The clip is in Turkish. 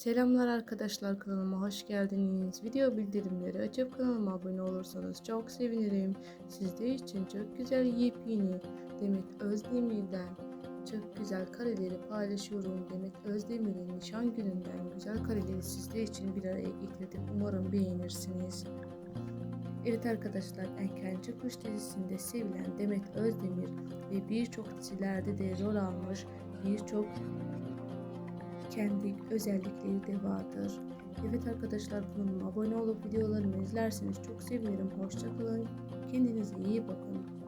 Selamlar arkadaşlar kanalıma hoş geldiniz. Video bildirimleri açıp kanalıma abone olursanız çok sevinirim. Sizler için çok güzel yepyeni Demet Özdemir'den çok güzel kareleri paylaşıyorum. Demet Özdemir'in nişan gününden güzel kareleri sizler için bir araya ekledim. Umarım beğenirsiniz. Evet arkadaşlar Erkenci Kuş dizisinde sevilen Demet Özdemir ve birçok dizilerde de rol almış birçok kendi özellikleri de vardır. Evet arkadaşlar kanalıma abone olup videolarımı izlerseniz çok sevinirim. Hoşçakalın. Kendinize iyi bakın.